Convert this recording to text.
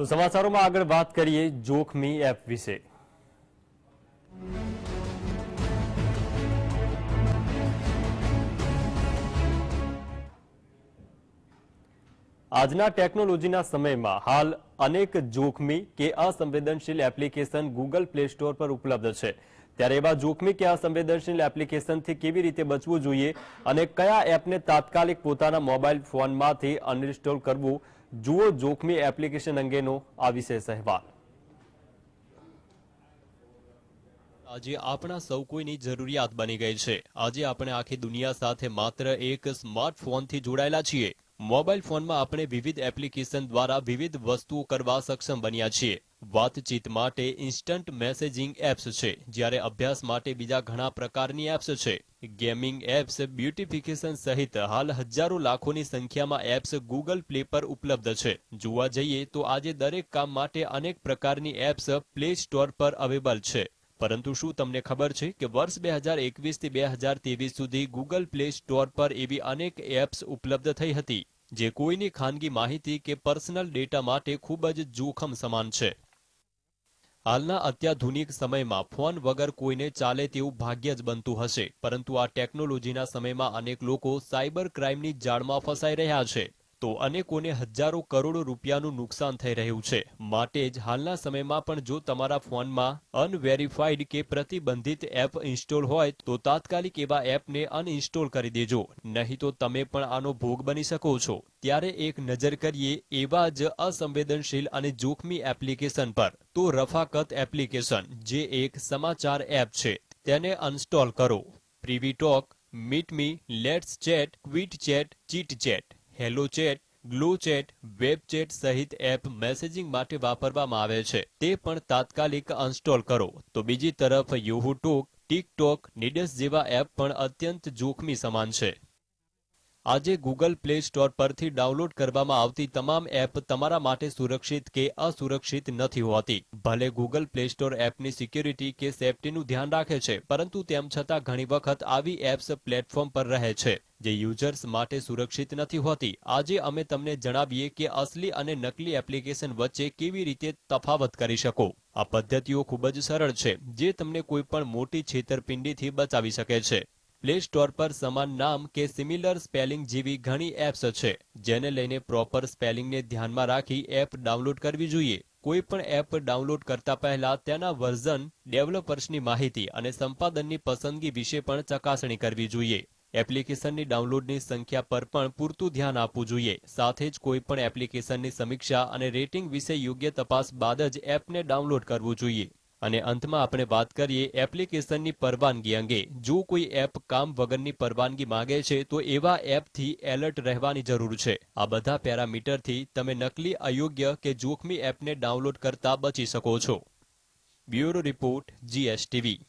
તો સમાચારોમાં આગળ વાત કરીએ જોખમી એપ વિશે. આજના ટેકનોલોજીના સમયમાં હાલ અનેક જોખમી કે અસંવેદનશીલ એપ્લિકેશન ગૂગલ પ્લે સ્ટોર પર ઉપલબ્ધ છે. ત્યારે એવા જોખમી કે અસંવેદનશીલ એપ્લિકેશનથી કેવી રીતે બચવું જોઈએ અને કયા એપને તાત્કાલિક પોતાના મોબાઈલ ફોનમાંથી અનઇન્સ્ટોલ કરવું જુઓ જોખમી એપ્લિકેશન અંગેનો આ વિશેષ અહેવાલ. આજે આપણા સૌ કોઈની જરૂરિયાત બની ગઈ છે. આજે આપણે આખી દુનિયા સાથે માત્ર એક સ્માર્ટફોનથી જોડાયેલા છીએ. મોબાઈલ ફોનમાં આપણે વિવિધ એપ્લિકેશન દ્વારા વિવિધ વસ્તુઓ કરવા સક્ષમ બન્યા છીએ. વાતચીત માટે ઇન્સ્ટન્ટ મેસેજિંગ એપ્સ છે, જ્યારે અભ્યાસ માટે બીજા ઘણા પ્રકારની એપ્સ છે. ગેમિંગ એપ્સ બ્યુટિફિકેશન સહિત હાલ હજારો લાખોની સંખ્યામાં એપ્સ ગૂગલ પ્લે પર ઉપલબ્ધ છે. જોવા જઈએ તો આજે દરેક કામ માટે અનેક પ્રકારની એપ્સ પ્લે સ્ટોર પર અવેલેબલ છે. પરંતુ શું તમને ખબર છે કે વર્ષ બે હજાર એકવીસથી બે હજાર ત્રેવીસ સુધી ગૂગલ પ્લે સ્ટોર પર એવી અનેક એપ્સ ઉપલબ્ધ થઈ હતી? જે કોઈની ખાનગી માહિતી કે પર્સનલ ડેટા માટે ખૂબ જ જોખમ સમાન છે. હાલના અત્યાધુનિક સમયમાં ફોન વગર કોઈને ચાલે તેવું ભાગ્ય જ બનતું હશે. પરંતુ આ ટેકનોલોજીના સમયમાં અનેક લોકો સાયબર ક્રાઇમની જાળમાં ફસાઈ રહ્યા છે. તો અનેકોને હજારો કરોડો રૂપિયાનું નુકસાન થઈ રહ્યું છે. માટે જ હાલના સમયમાં પણ જો તમારા ફોનમાં અનવેરીફાઈડ કે પ્રતિબંધિત એપ ઇન્સ્ટોલ હોય, તો તાત્કાલિક એવા એપને અનઇન્સ્ટોલ કરી દેજો. નહીં તો તમે પણ આનો ભોગ બની શકો છો. ત્યારે એક નજર કરીએ એવા જ અસંવેદનશીલ અને જોખમી એપ્લિકેશન પર. તો રફાકત એપ્લિકેશન, જે એક સમાચાર એપ છે, તેને અનસ્ટોલ કરો. Privee talk, meet me, let's chat, quick chat, chit chat. Hello chat, glow chat, web chat સહિત એપ મેસેજિંગ માટે વાપરવામાં આવે છે. તે પણ તાત્કાલિક અનસ્ટોલ કરો. તો બીજી તરફ યુહુ ટોક, ટિકટોક, નીડસ જેવા એપ પણ અત્યંત જોખમી સમાન છે. આજે ગૂગલ પ્લે સ્ટોર પરથી ડાઉનલોડ કરવામાં આવતી તમામ એપ તમારા માટે સુરક્ષિત કે અસુરક્ષિત નથી હોતી. ભલે ગૂગલ પ્લે સ્ટોર એપની સિક્યોરિટી કે સેફટીનું ધ્યાન રાખે છે, પરંતુ તેમ છતાં ઘણી વખત આવી એપ્સ પ્લેટફોર્મ પર રહે છે. જે યુઝર્સ માટે સુરક્ષિત નથી હોતી. આજે અમે તમને જણાવીએ કે અસલી અને નકલી એપ્લિકેશન વચ્ચે કેવી રીતે તફાવત કરી શકો. આ પદ્ધતિઓ ખૂબ જ સરળ છે, જે તમને કોઈ પણ મોટી છેતરપિંડીથી બચાવી શકે છે. પ્લે સ્ટોર પર સમાન નામ કે સિમિલર સ્પેલિંગ જેવી ઘણી એપ્સ છે, જેને લઈને પ્રોપર સ્પેલિંગને ધ્યાનમાં રાખી એપ ડાઉનલોડ કરવી જોઈએ. કોઈ પણ એપ ડાઉનલોડ કરતા પહેલા તેના વર્ઝન, ડેવલપર્સની માહિતી અને સંપાદનની પસંદગી વિશે પણ ચકાસણી કરવી જોઈએ. એપ્લિકેશનની ડાઉનલોડની સંખ્યા પર પણ પૂરતું ધ્યાન આપવું જોઈએ. સાથે જ કોઈ પણ એપ્લિકેશનની સમીક્ષા અને રેટિંગ વિશે યોગ્ય તપાસ બાદ જ એપને ડાઉનલોડ કરવું જોઈએ. અને અંતમાં આપણે વાત કરીએ એપ્લિકેશનની પરવાનગી અંગે. જો કોઈ એપ કામ વગરની પરવાનગી માંગે છે, તો એવા એપથી એલર્ટ રહેવાની જરૂર છે. આ બધા પેરામીટરથી તમે નકલી, અયોગ્ય કે જોખમી એપને ડાઉનલોડ કરતા બચી શકો છો. Bureau report, GSTV.